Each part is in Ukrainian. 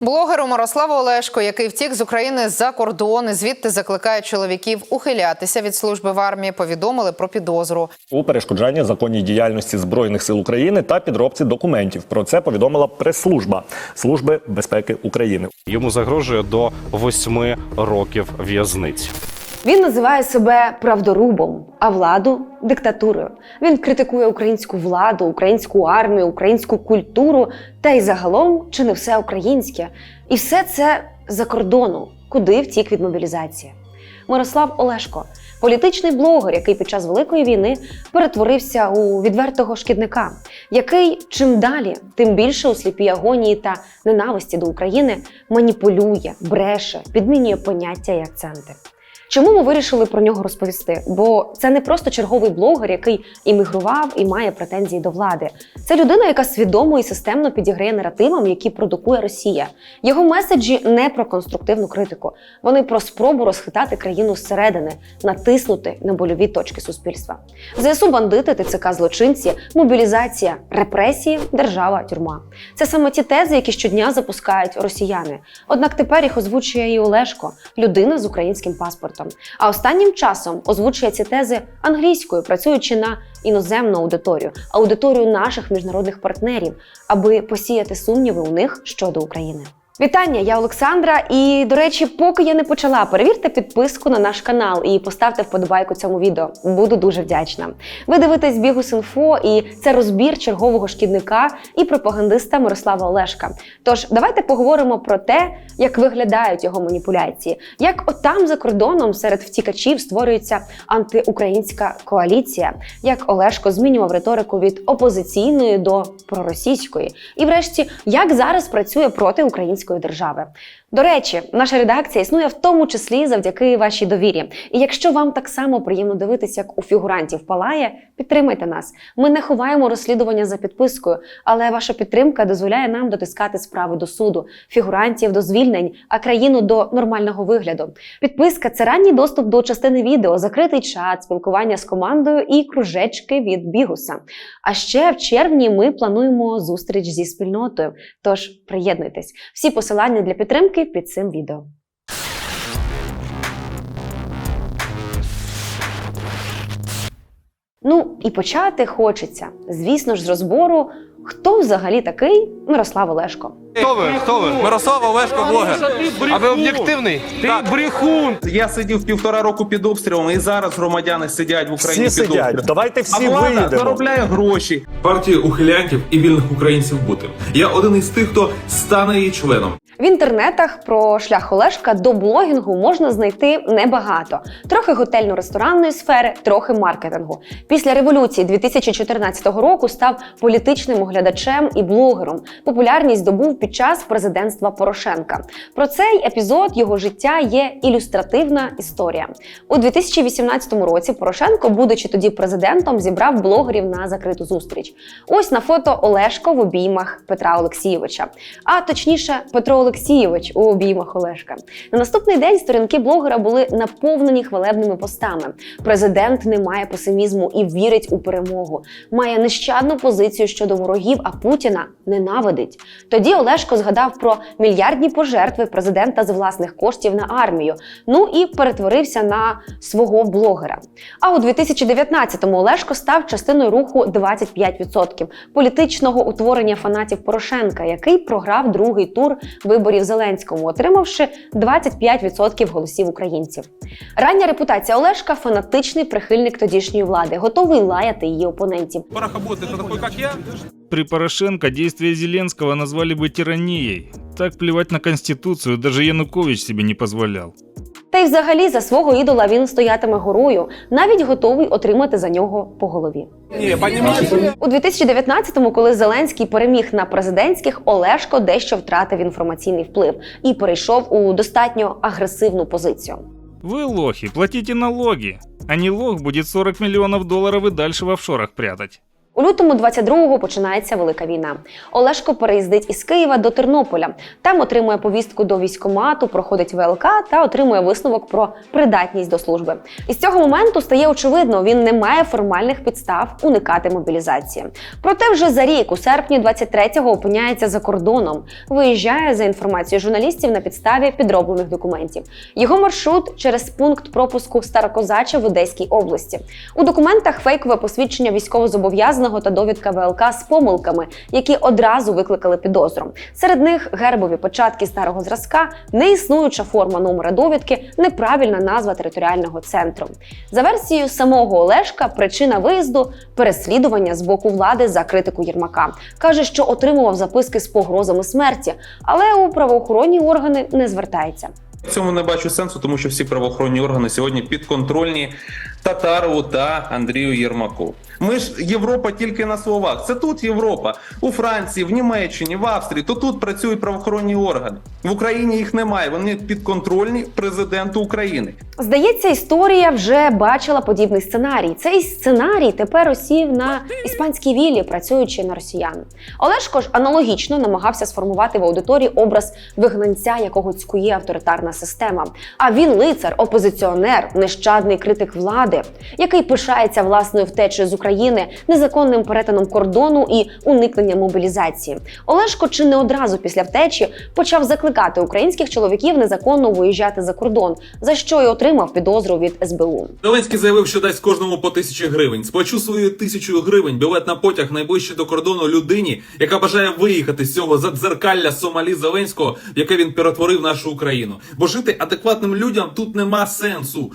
Блогеру Мирославу Олешко, який втік з України за кордон, і звідти закликає чоловіків ухилятися від служби в армії, повідомили про підозру. у перешкоджанні законній діяльності збройних сил України та підробці документів. Про це повідомила прес-служба Служби безпеки України. Йому загрожує до восьми років в'язниці. Він називає себе правдорубом, а владу диктатурою. Він критикує українську владу, українську армію, українську культуру та й загалом чи не все українське. І все це за кордону, куди втік від мобілізації. Мирослав Олешко, політичний блогер, який під час великої війни перетворився у відвертого шкідника, який чим далі, тим більше у сліпій агонії та ненависті до України маніпулює, бреше, підмінює поняття і акценти. Чому ми вирішили про нього розповісти? Бо це не просто черговий блогер, який іммігрував і має претензії до влади. Це людина, яка свідомо і системно підіграє наративам, які продукує Росія. Його меседжі не про конструктивну критику. Вони про спробу розхитати країну зсередини, натиснути на больові точки суспільства. ЗСУ бандити, ТЦК злочинці, мобілізація, репресії, держава, тюрма. Це саме ті тези, які щодня запускають росіяни. Однак тепер їх озвучує і Олешко, людина з українським паспортом. А останнім часом озвучує ці тези англійською, працюючи на іноземну аудиторію, аудиторію наших міжнародних партнерів, аби посіяти сумніви у них щодо України. Вітання, я Олександра. І до речі, поки я не почала, перевірте підписку на наш канал і поставте вподобайку цьому відео. Буду дуже вдячна. Ви дивитесь Бігус.Інфо і це розбір чергового шкідника і пропагандиста Мирослава Олешка. Тож давайте поговоримо про те, як виглядають його маніпуляції, як отам за кордоном серед втікачів створюється антиукраїнська коаліція, як Олешко змінював риторику від опозиційної до проросійської, і, врешті, як зараз працює проти української держави. До речі, наша редакція існує в тому числі завдяки вашій довірі. І якщо вам так само приємно дивитися, як у фігурантів палає, підтримайте нас. Ми не ховаємо розслідування за підпискою, але ваша підтримка дозволяє нам дотискати справи до суду, фігурантів до звільнень, а країну до нормального вигляду. Підписка це ранній доступ до частини відео, закритий чат, спілкування з командою і кружечки від бігуса. А ще в червні ми плануємо зустріч зі спільнотою. Тож приєднуйтесь. Всі посилання для підтримки під цим відео. Ну і почати хочеться, звісно ж, з розбору, хто взагалі такий Мирослав Олешко. Хто ви? Хто ви? Мирослав Олешко, блогер. А ви об'єктивний? Ти брехун! Я сидів півтора року під обстрілом, і зараз громадяни сидять в Україні Всі під сидять. обстрілом. Давайте всі а влада виїдемо. заробляє гроші. партію ухилянтів і вільних українців бути. Я один із тих, хто стане її членом. В інтернетах про шлях Олешка до блогінгу можна знайти небагато: трохи готельно-ресторанної сфери, трохи маркетингу. Після революції 2014 року став політичним оглядачем і блогером. Популярність здобув під час президентства Порошенка. Про цей епізод його життя є ілюстративна історія. У 2018 році Порошенко, будучи тоді президентом, зібрав блогерів на закриту зустріч. Ось на фото Олешко в обіймах Петра Олексійовича, а точніше, Петро Олексійович у обіймах Олешка. На наступний день сторінки блогера були наповнені хвалебними постами. Президент не має песимізму і вірить у перемогу. Має нещадну позицію щодо ворогів, а Путіна ненавидить. Тоді Олешко згадав про мільярдні пожертви президента з власних коштів на армію. Ну і перетворився на свого блогера. А у 2019-му Олешко став частиною руху 25% політичного утворення фанатів Порошенка, який програв другий тур виборів Зеленському, отримавши 25% голосів українців. Рання репутація Олешка фанатичний прихильник тодішньої влади, готовий лаяти її опонентів. Парахобот, это такой, как я? При Порошенко действия Зеленского назвали бы тиранией. Так плевать на Конституцию даже Янукович себе не позволял. Та й взагалі за свого ідола він стоятиме горою, навіть готовий отримати за нього по голові. Не, поднимите. У 2019-му, коли Зеленський переміг на президентських, Олешко дещо втратив інформаційний вплив і перейшов у достатньо агресивну позицію. Вы лохи, платите налоги. А не лох будет 40 миллионов долларов и дальше в офшорах прятать. У лютому 22-го починається велика війна. Олешко переїздить із Києва до Тернополя. Там отримує повістку до військомату, проходить ВЛК та отримує висновок про придатність до служби. І з цього моменту стає очевидно, він не має формальних підстав уникати мобілізації. Проте вже за рік, у серпні 23-го, опиняється за кордоном, виїжджає за інформацією журналістів на підставі підроблених документів. Його маршрут через пункт пропуску Старокозача в Одеській області. У документах фейкове посвідчення військовозобов'язаного та довідка ВЛК з помилками, які одразу викликали підозру. Серед них гербові початки старого зразка, неіснуюча форма номера довідки, неправильна назва територіального центру. За версією самого Олешка, причина виїзду переслідування з боку влади за критику Єрмака. каже, що отримував записки з погрозами смерті, але у правоохоронні органи не звертається. В цьому не бачу сенсу, тому що всі правоохоронні органи сьогодні підконтрольні Татарову та Андрію Єрмаку. Ми ж Європа тільки на словах. Це тут Європа. У Франції, в Німеччині, в Австрії. То тут працюють правоохоронні органи. В Україні їх немає. Вони підконтрольні президенту України. Здається, історія вже бачила подібний сценарій. Цей сценарій тепер осів на іспанській віллі, працюючи на росіян. Олешко ж аналогічно намагався сформувати в аудиторії образ вигнанця, якого цькує авторитарна система. А він лицар, опозиціонер, нещадний критик влади, який пишається власною втечею з України, незаконним перетином кордону і уникненням мобілізації. Олешко чи не одразу після втечі почав закликати українських чоловіків незаконно виїжджати за кордон, за що й отримав підозру від СБУ. Зеленський заявив, що дасть кожному по тисячі гривень. Сплачу свою тисячу гривень білет на потяг найближче до кордону людині, яка бажає виїхати з цього задзеркалля Сомалі Зеленського, яке він перетворив нашу Україну. Бо жити адекватним людям тут нема сенсу.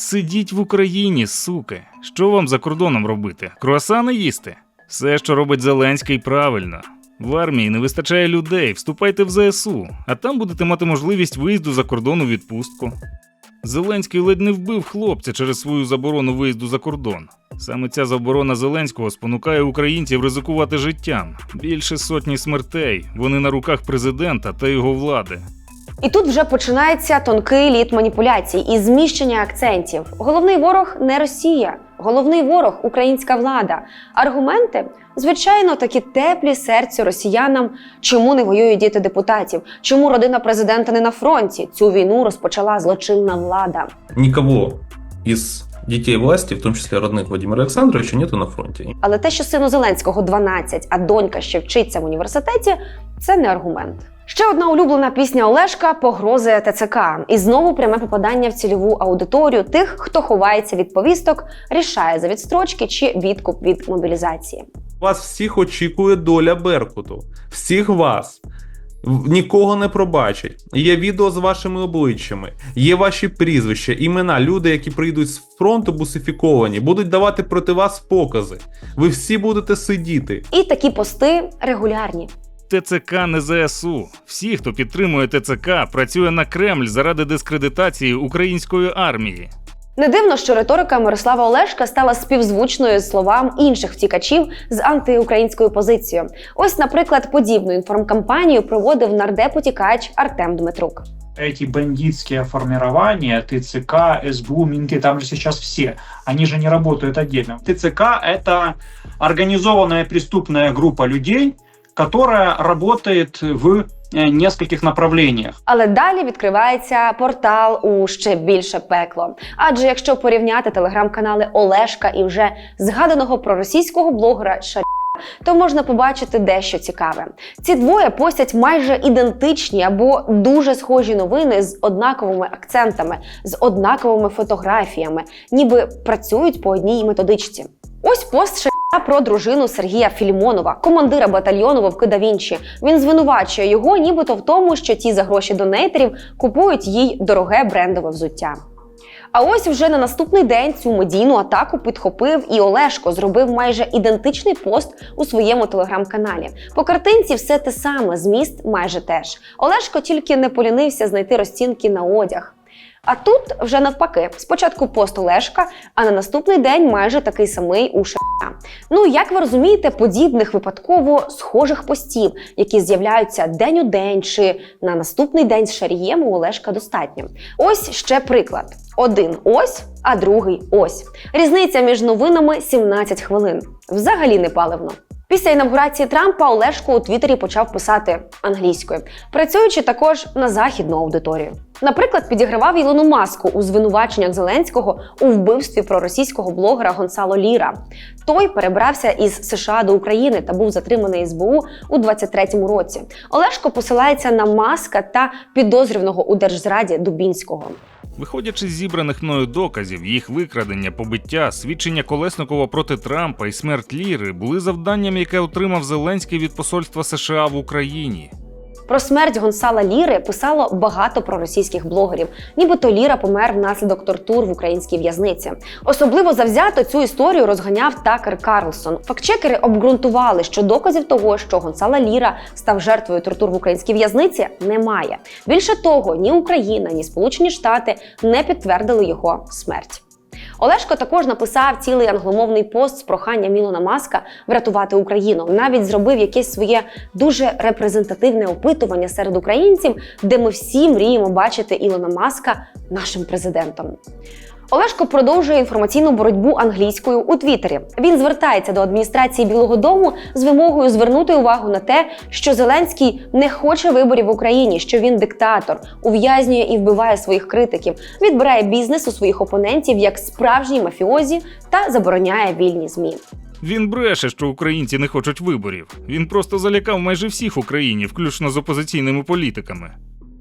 Сидіть в Україні, суки. Що вам за кордоном робити? Круасани їсти? Все, що робить Зеленський, правильно. В армії не вистачає людей, вступайте в ЗСУ, а там будете мати можливість виїзду за кордон у відпустку. Зеленський ледь не вбив хлопця через свою заборону виїзду за кордон. Саме ця заборона Зеленського спонукає українців ризикувати життям. Більше сотні смертей. Вони на руках президента та його влади. І тут вже починається тонкий лід маніпуляцій і зміщення акцентів. Головний ворог не Росія, головний ворог українська влада. Аргументи, звичайно, такі теплі серцю росіянам, чому не воюють діти депутатів, чому родина президента не на фронті. Цю війну розпочала злочинна влада. никого из детей власти, в том числе родных Владимира Александровича, нету на фронте. Але те, що сину Зеленського 12, а донька ще вчиться в університеті, це не аргумент. Ще одна улюблена пісня Олешка погрози ТЦК. І знову пряме попадання в цільову аудиторію тих, хто ховається від повісток, рішає за відстрочки чи відкуп від мобілізації. Вас всіх очікує доля Беркуту. Всіх вас. Нікого не пробачать. Є відео з вашими обличчями, є ваші прізвища, імена, люди, які прийдуть з фронту бусифіковані, будуть давати проти вас покази. Ви всі будете сидіти. І такі пости регулярні. ТЦК не ЗСУ. Всі, хто підтримує ТЦК, працює на Кремль заради дискредитації української армії. Не дивно, що риторика Мирослава Олешка стала співзвучною з словам інших втікачів з антиукраїнською позицією. Ось, наприклад, подібну інформкампанію проводив нардеп-утікач Артем Дмитрук. эти бандитские формирования, ТЦК, СБУ, менты, там же сейчас все, они же не работают отдельно. ТЦК — это организованная преступная группа людей, которая работает в э, нескольких направлениях. Але далі відкривається портал у ще більше пекло. Адже якщо порівняти телеграм-канали Олешка і вже згаданого проросійського блогера Шарі. То можна побачити дещо цікаве. Ці двоє постять майже ідентичні або дуже схожі новини з однаковими акцентами, з однаковими фотографіями, ніби працюють по одній методичці. Ось пост Шарія про дружину Сергія Філімонова, командира батальйону Вовки да Вінчі. Він звинувачує його, нібито в тому, що ті за гроші донейтерів купують їй дороге брендове взуття. А ось вже на наступний день цю медійну атаку підхопив і Олешко зробив майже ідентичний пост у своєму телеграм-каналі. По картинці все те саме, зміст майже теж. Олешко тільки не полінився знайти розцінки на одяг. А тут вже навпаки: спочатку пост Олешка, а на наступний день майже такий самий у Ша. Ну, як ви розумієте, подібних випадково схожих постів, які з'являються день у день чи на наступний день з шарієм у Олешка достатньо. Ось ще приклад: один ось, а другий ось. Різниця між новинами 17 хвилин. Взагалі не паливно. Після інавгурації Трампа Олешко у Твіттері почав писати англійською, працюючи також на західну аудиторію. Наприклад, підігравав Ілону Маску у звинуваченнях Зеленського у вбивстві проросійського блогера Гонсало Ліра. Той перебрався із США до України та був затриманий СБУ у 23-му році. Олешко посилається на маска та підозрюваного у держзраді Дубінського. Виходячи з зібраних мною доказів, їх викрадення, побиття, свідчення Колесникова проти Трампа і смерть Ліри були завданням, яке отримав Зеленський від посольства США в Україні. Про смерть Гонсала Ліри писало багато проросійських блогерів, нібито Ліра помер внаслідок тортур в українській в'язниці. Особливо завзято цю історію розганяв Такер Карлсон. Фактчекери обґрунтували, що доказів того, що Гонсала Ліра став жертвою тортур в українській в'язниці, немає. Більше того, ні Україна, ні Сполучені Штати не підтвердили його смерть. Олешко також написав цілий англомовний пост з проханням Ілона Маска врятувати Україну. Навіть зробив якесь своє дуже репрезентативне опитування серед українців, де ми всі мріємо бачити Ілона Маска нашим президентом. Олешко продовжує інформаційну боротьбу англійською у Твіттері. Він звертається до адміністрації Білого Дому з вимогою звернути увагу на те, що Зеленський не хоче виборів в Україні, що він диктатор, ув'язнює і вбиває своїх критиків, відбирає бізнес у своїх опонентів як справжній мафіозі та забороняє вільні змі. Він бреше, що українці не хочуть виборів. Він просто залякав майже всіх в Україні, включно з опозиційними політиками.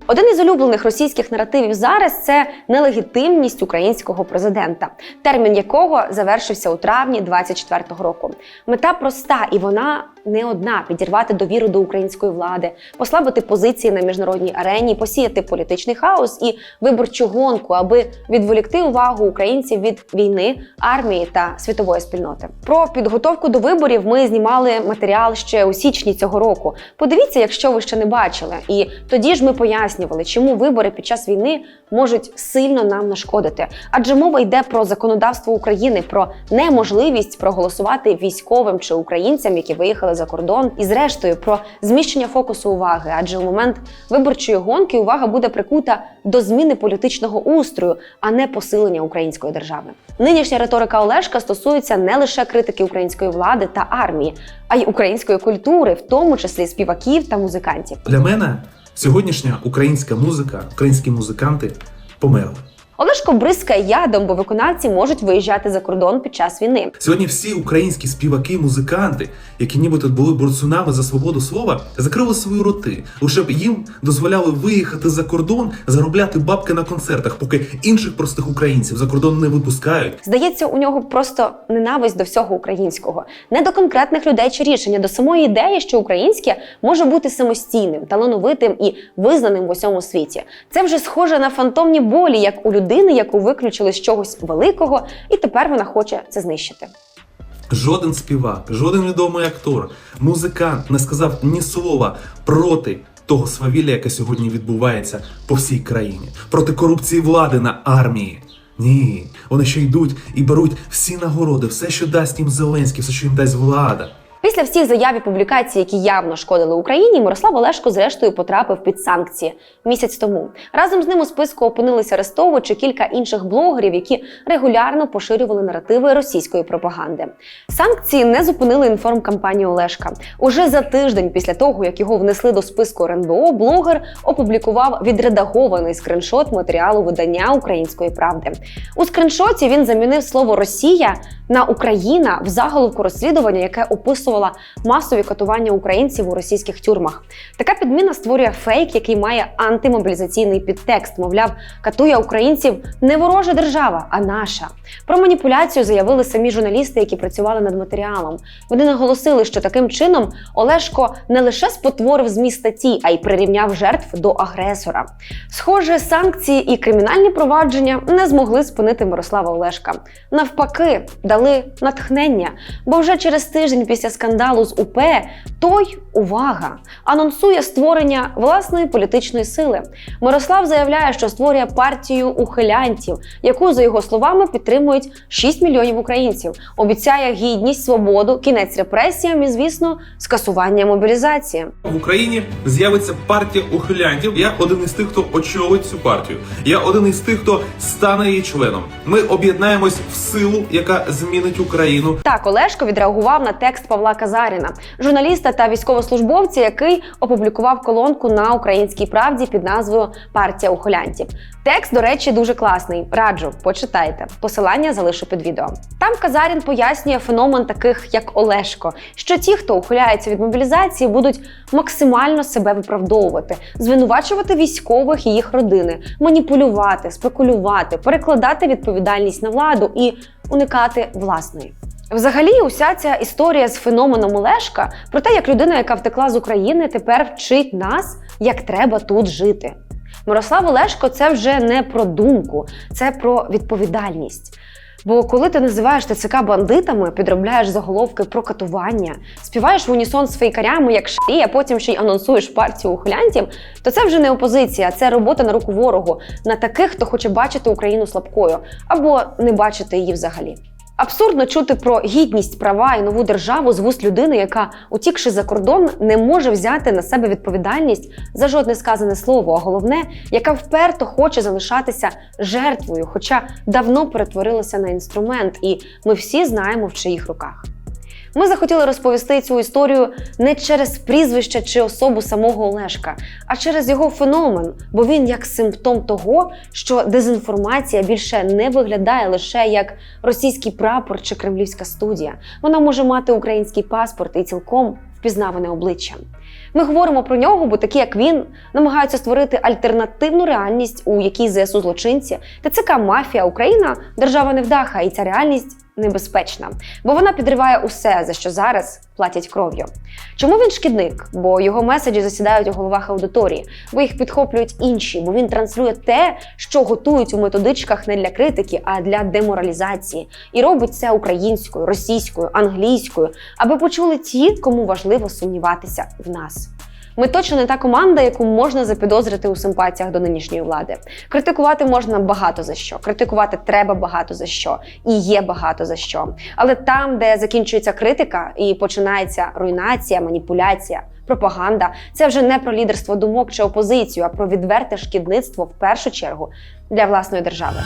Один із улюблених російських наративів зараз це нелегітимність українського президента, термін якого завершився у травні 24-го року. Мета проста, і вона не одна: підірвати довіру до української влади, послабити позиції на міжнародній арені, посіяти політичний хаос і виборчу гонку, аби відволікти увагу українців від війни, армії та світової спільноти. Про підготовку до виборів ми знімали матеріал ще у січні цього року. Подивіться, якщо ви ще не бачили. І тоді ж ми пояснювали, чому вибори під час війни можуть сильно нам нашкодити. Адже мова йде про законодавство України, про неможливість проголосувати військовим чи українцям, які виїхали за кордон, і зрештою про зміщення фокусу уваги. Адже у момент виборчої гонки увага буде прикута до зміни політичного устрою, а не посилення української держави. Нинішня риторика Олешка стосується не лише критики української влади та армії, а й української культури, в тому числі співаків та музикантів. Для мене сьогоднішня українська музика, українські музиканти померли. Олешко бризкає ядом, бо виконавці можуть виїжджати за кордон під час війни. Сьогодні всі українські співаки, музиканти, які нібито були борцунами за свободу слова, закрили свої роти, лише б їм дозволяли виїхати за кордон, заробляти бабки на концертах, поки інших простих українців за кордон не випускають. Здається, у нього просто ненависть до всього українського, не до конкретних людей чи рішення, до самої ідеї, що українське може бути самостійним, талановитим і визнаним в усьому світі. Це вже схоже на фантомні болі, як у людини, яку виключили з чогось великого, і тепер вона хоче це знищити. Жоден співак, жоден відомий актор, музикант не сказав ні слова проти того свавілля, яке сьогодні відбувається по всій країні, проти корупції влади на армії. Ні, вони ще йдуть і беруть всі нагороди, все, що дасть їм Зеленський, все, що їм дасть влада. Після всіх заяв і публікацій, які явно шкодили Україні, Мирослав Олешко зрештою потрапив під санкції місяць тому. Разом з ним у списку опинилися Арестович і кілька інших блогерів, які регулярно поширювали наративи російської пропаганди. Санкції не зупинили інформкампанію Олешка. Уже за тиждень після того, як його внесли до списку РНБО, блогер опублікував відредагований скриншот матеріалу видання Української правди. У скриншоті він замінив слово Росія на Україна в заголовку розслідування, яке описувала масові катування українців у російських тюрмах. Така підміна створює фейк, який має антимобілізаційний підтекст. Мовляв, катує українців не ворожа держава, а наша. Про маніпуляцію заявили самі журналісти, які працювали над матеріалом. Вони наголосили, що таким чином Олешко не лише спотворив зміст статті, а й прирівняв жертв до агресора. Схоже, санкції і кримінальні провадження не змогли спинити Мирослава Олешка. Навпаки, дали натхнення, бо вже через тиждень після скандалу скандалу з УП, той увага анонсує створення власної політичної сили. Мирослав заявляє, що створює партію ухилянтів, яку за його словами підтримують 6 мільйонів українців. Обіцяє гідність, свободу, кінець репресіям і, звісно, скасування мобілізації. В Україні з'явиться партія ухилянтів. Я один із тих, хто очолить цю партію. Я один із тих, хто стане її членом. Ми об'єднаємось в силу, яка змінить Україну. Так, Олешко відреагував на текст Павла Казаріна, журналіста та військовослужбовця, який опублікував колонку на українській правді під назвою Партія ухилянтів. Текст, до речі, дуже класний. Раджу, почитайте. Посилання залишу під відео. Там Казарін пояснює феномен таких, як Олешко, що ті, хто ухиляється від мобілізації, будуть максимально себе виправдовувати, звинувачувати військових і їх родини, маніпулювати, спекулювати, перекладати відповідальність на владу і уникати власної. Взагалі, уся ця історія з феноменом Олешка про те, як людина, яка втекла з України, тепер вчить нас, як треба тут жити. Мирослав Олешко це вже не про думку, це про відповідальність. Бо коли ти називаєш ТЦК бандитами, підробляєш заголовки про катування, співаєш в унісон з фейкарями, як ші, а потім ще й анонсуєш партію ухилянтів, то це вже не опозиція, це робота на руку ворогу, на таких, хто хоче бачити Україну слабкою або не бачити її взагалі. Абсурдно чути про гідність, права і нову державу з вуст людини, яка, утікши за кордон, не може взяти на себе відповідальність за жодне сказане слово, а головне, яка вперто хоче залишатися жертвою, хоча давно перетворилася на інструмент, і ми всі знаємо в чиїх руках. Ми захотіли розповісти цю історію не через прізвище чи особу самого Олешка, а через його феномен, бо він як симптом того, що дезінформація більше не виглядає лише як російський прапор чи кремлівська студія. Вона може мати український паспорт і цілком впізнаване обличчя. Ми говоримо про нього, бо такі, як він, намагаються створити альтернативну реальність, у якій ЗСУ злочинці, ТЦК мафія Україна держава невдаха, і ця реальність небезпечна, бо вона підриває усе, за що зараз платять кров'ю. Чому він шкідник? Бо його меседжі засідають у головах аудиторії, бо їх підхоплюють інші, бо він транслює те, що готують у методичках не для критики, а для деморалізації, і робить це українською, російською, англійською, аби почули ті, кому важливо сумніватися в нас. Ми точно не та команда, яку можна запідозрити у симпатіях до нинішньої влади. Критикувати можна багато за що. Критикувати треба багато за що, і є багато за що. Але там, де закінчується критика і починається руйнація, маніпуляція. Пропаганда це вже не про лідерство думок чи опозицію, а про відверте шкідництво в першу чергу для власної держави.